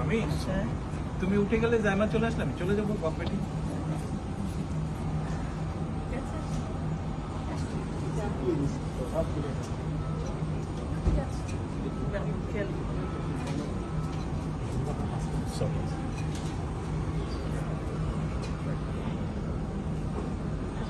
আমি? হ্যাঁ। তুমি উঠে গেলে জায়মা চলে আসলে আমি চলে যাব গভর্নমেন্টে খেয়াল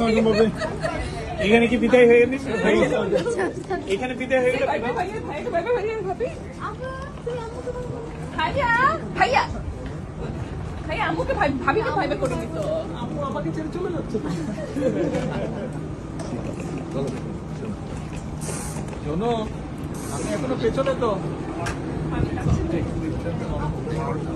বাদে আসসালাম এখানে কি বিদায় হয়ে গেছে? এখানে বিদায় হয়ে গেল? ভাইয়া ভাইয়া ভাইয়া ভাইয়া ভাইয়া ভাবি। ভাইয়া ভাইয়া। ভাইয়া আম্মুকে ভাই ভাবিকে ভাইবে করে। দিত আম্মু আমাকে ছেড়ে চলে যাচ্ছে। শোনো আমি এখনও পেছনে তো।